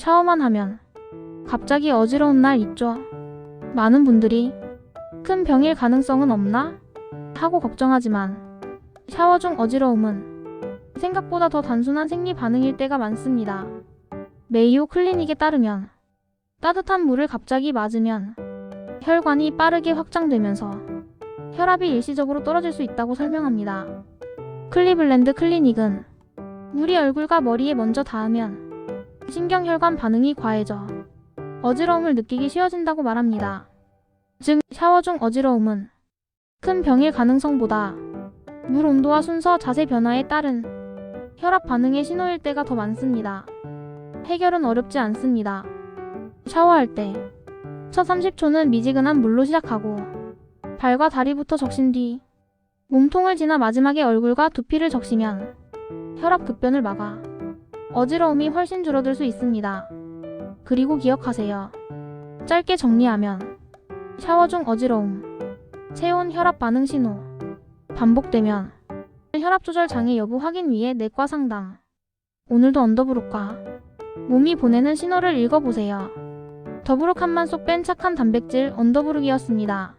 샤워만 하면 갑자기 어지러운 날 있죠. 많은 분들이 큰 병일 가능성은 없나? 하고 걱정하지만 샤워 중 어지러움은 생각보다 더 단순한 생리 반응일 때가 많습니다. 메이오 클리닉에 따르면 따뜻한 물을 갑자기 맞으면 혈관이 빠르게 확장되면서 혈압이 일시적으로 떨어질 수 있다고 설명합니다. 클리블랜드 클리닉은 물이 얼굴과 머리에 먼저 닿으면 신경혈관 반응이 과해져 어지러움을 느끼기 쉬워진다고 말합니다. 즉, 샤워 중 어지러움은 큰 병일 가능성보다 물 온도와 순서 자세 변화에 따른 혈압 반응의 신호일 때가 더 많습니다. 해결은 어렵지 않습니다. 샤워할 때 첫 30초는 미지근한 물로 시작하고 발과 다리부터 적신 뒤 몸통을 지나 마지막에 얼굴과 두피를 적시면 혈압 급변을 막아 어지러움이 훨씬 줄어들 수 있습니다. 그리고 기억하세요. 짧게 정리하면 샤워 중 어지러움, 체온 혈압 반응 신호, 반복되면 혈압 조절 장애 여부 확인 위해 내과 상담. 오늘도 언더브룩과 몸이 보내는 신호를 읽어보세요. 더부룩 한만 쏙 뺀 착한 단백질 언더부룩이었습니다.